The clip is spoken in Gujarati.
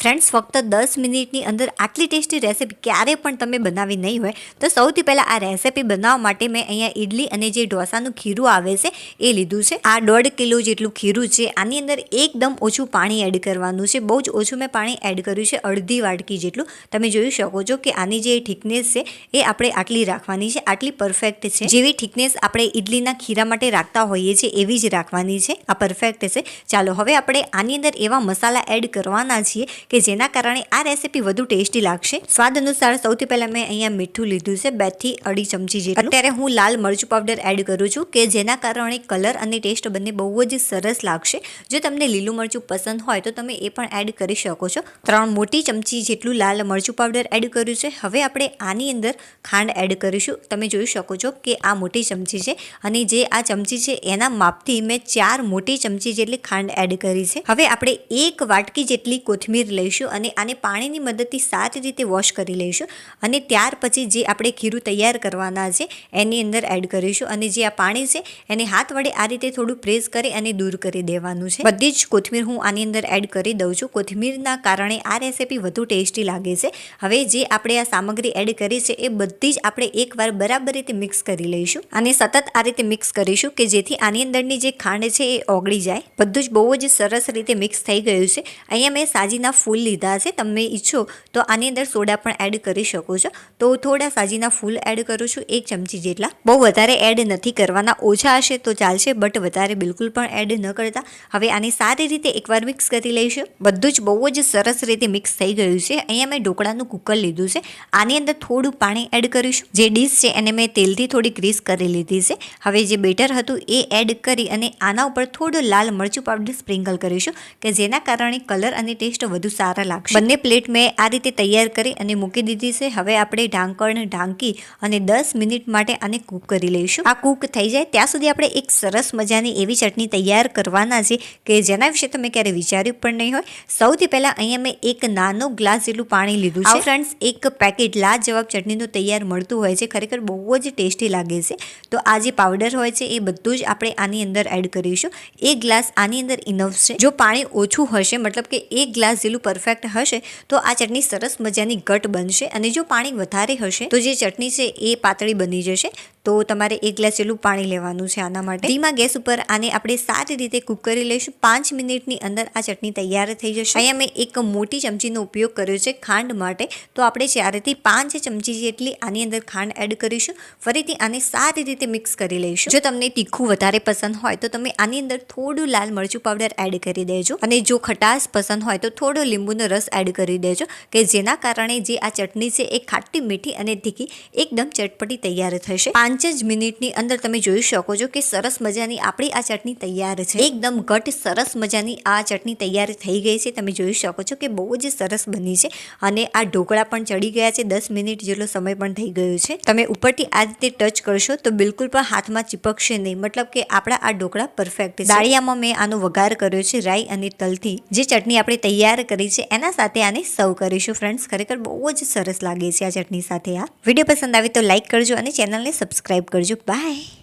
ફ્રેન્ડ્સ, ફક્ત દસ મિનિટની અંદર આટલી ટેસ્ટી રેસીપી ક્યારે પણ તમે બનાવી નહીં હોય, તો સૌથી પહેલાં આ રેસીપી બનાવવા માટે મેં અહીંયા ઇડલી અને જે ઢોસાનું ખીરું આવે છે, એ લીધું છે. આ દોઢ કિલો જેટલું ખીરું છે, આની અંદર એકદમ ઓછું પાણી એડ કરવાનું છે. બહુ જ ઓછું મેં પાણી એડ કર્યું છે, અડધી વાટકી જેટલું. તમે જોઈ શકો છો કે આની જે થિકનેસ છે, એ આપણે આટલી રાખવાની છે, આટલી પરફેક્ટ છે. જેવી થિકનેસ આપણે ઇડલીના ખીરા માટે રાખતા હોઈએ છીએ, એવી જ રાખવાની છે. આ પરફેક્ટ છે. ચાલો, હવે આપણે આની અંદર એવા મસાલા એડ કરવાના છીએ કે જેના કારણે આ રેસીપી વધુ ટેસ્ટી લાગશે. સ્વાદ અનુસાર સૌથી પહેલાં મેં અહીંયા મીઠું લીધું છે, બેથી અઢી ચમચી જેટલું. અત્યારે હું લાલ મરચું પાવડર એડ કરું છું કે જેના કારણે કલર અને ટેસ્ટ બંને બહુ જ સરસ લાગશે. જો તમને લીલું મરચું પસંદ હોય તો તમે એ પણ એડ કરી શકો છો. ત્રણ મોટી ચમચી જેટલું લાલ મરચું પાવડર એડ કર્યું છે. હવે આપણે આની અંદર ખાંડ એડ કરીશું. તમે જોઈ શકો છો કે આ મોટી ચમચી છે અને જે આ ચમચી છે એના માપથી મેં ચાર મોટી ચમચી જેટલી ખાંડ એડ કરી છે. હવે આપણે એક વાટકી જેટલી કોથમીર લઈશું અને આને પાણીની મદદથી સારી રીતે વોશ કરી લઈશું. અને ત્યાર પછી જે આપણે ખીરું તૈયાર કરવાના છે, એની અંદર એડ કરીશું. અને જે આ પાણી છે, એને હાથ વડે આ રીતે થોડું પ્રેસ કરી અને દૂર કરી દેવાનું છે. બધી જ કોથમીર હું આની અંદર એડ કરી દઉં છું. કોથમીરના કારણે આ રેસીપી વધુ ટેસ્ટી લાગે છે. હવે જે આપણે આ સામગ્રી એડ કરી છે, એ બધી જ આપણે એકવાર બરાબર રીતે મિક્સ કરી લઈશું. અને સતત આ રીતે મિક્સ કરીશું કે જેથી આની અંદરની જે ખાંડ છે, એ ઓગળી જાય. બધું જ બહુ જ સરસ રીતે મિક્સ થઈ ગયું છે. અહીંયા મેં સાજીના ફૂલ લીધા છે, તમે ઈચ્છો તો આની અંદર સોડા પણ એડ કરી શકો છો. તો થોડા સાજીના ફૂલ એડ કરું છું, એક ચમચી જેટલા. બહુ વધારે એડ નથી કરવાના, ઓછા હશે તો ચાલશે બટ વધારે બિલકુલ પણ એડ ન કરતા. હવે આની સારી રીતે એકવાર મિક્સ કરી લઈશું. બધું જ બહુ જ સરસ રીતે મિક્સ થઈ ગયું છે. અહીંયા મેં ઢોકળાનું કુકર લીધું છે. આની અંદર થોડું પાણી એડ કરીશું. જે ડીશ છે એને મેં તેલથી થોડી ગ્રીસ કરી લીધી છે. હવે જે બેટર હતું એ એડ કરી અને આના ઉપર થોડું લાલ મરચું પાવડર સ્પ્રિંકલ કરીશું, કે જેના કારણે કલર અને ટેસ્ટ વધુ સારા લાગશે. બંને પ્લેટ મેં આ રીતે તૈયાર કરી અને મૂકી દીધી છે. હવે આપણે ઢાંકણ ઢાંકી અને દસ મિનિટ માટે આને કૂક કરી લઈશું. આ કૂક થઈ જાય ત્યાં સુધી આપણે એક સરસ મજાની એવી ચટણી તૈયાર કરવાના છે કે જેના વિશે તમે ક્યારે વિચાર્યું પણ નહીં હોય. સૌથી પહેલાં અહીંયા મેં એક નાનો ગ્લાસ જેટલું પાણી લીધું છે. ફ્રેન્ડ્સ એક પેકેટ લાજ જવાબ ચટણીનું તૈયાર મળતું હોય છે. ખરેખર બહુ જ ટેસ્ટી લાગે છે. તો આ જે પાવડર હોય છે એ બધું જ આપણે આની અંદર એડ કરીશું. એક ગ્લાસ આની અંદર ઇનફ છે. જો પાણી ઓછું હશે મતલબ કે એક ગ્લાસ જેટલું પરફેક્ટ હશે, તો આ ચટણી સરસ મજાની ઘટ બનશે અને જો પાણી વધારે હશે, તો જે ચટણી છે એ પાતળી બની જશે. તો તમારે એક ગ્લાસ જેટલું પાણી લેવાનું છે આના માટે. ધીમા ગેસ ઉપર આને આપણે સારી રીતે કૂક કરી લઈશું. પાંચ મિનિટની અંદર આ ચટણી તૈયાર થઈ જશે. અહીંયા મેં એક મોટી ચમચીનો ઉપયોગ કર્યો છે ખાંડ માટે. તો આપણે ચારેથી પાંચ ચમચી જેટલી આની અંદર ખાંડ એડ કરીશું. ફરીથી આને સારી રીતે મિક્સ કરી લઈશું. જો તમને તીખું વધારે પસંદ હોય તો તમે આની અંદર થોડું લાલ મરચું પાવડર એડ કરી દેજો. અને જો ખટાશ પસંદ હોય તો થોડો લીંબુનો રસ એડ કરી દેજો, કે જેના કારણે જે આ ચટણી છે એ ખાટી મીઠી અને તીખી એકદમ ચટપટી તૈયાર થશે. પાંચ જ મિનિટની અંદર તમે જોઈ શકો છો કે સરસ મજાની આપણી આ ચટણી તૈયાર છે. એકદમ ઘટ સરસ મજાની આ ચટણી તૈયાર થઈ ગઈ છે. તમે જોઈ શકો છો કે બહુ જ સરસ બની છે અને આ ઢોકળા પણ ચડી ગયા છે. દસ મિનિટ જેટલો સમય પણ થઈ ગયો છે. તમે ઉપરથી આ રીતે ટચ કરશો તો બિલકુલ પણ હાથમાં ચીપકશે નહીં. મતલબ કે આપણા આ ઢોકળા પરફેક્ટ છે. દાળિયામાં મેં આનો વઘાર કર્યો છે રાઈ અને તલથી. જે ચટણી આપણે તૈયાર કરી છે એના સાથે આને સર્વ કરીશું. ફ્રેન્ડ્સ, ખરેખર બહુ જ સરસ લાગે છે આ ચટણી સાથે આ. વીડિયો પસંદ આવે તો લાઈક કરજો અને ચેનલને સબસ્ક્રાઈબ કરજો. બાય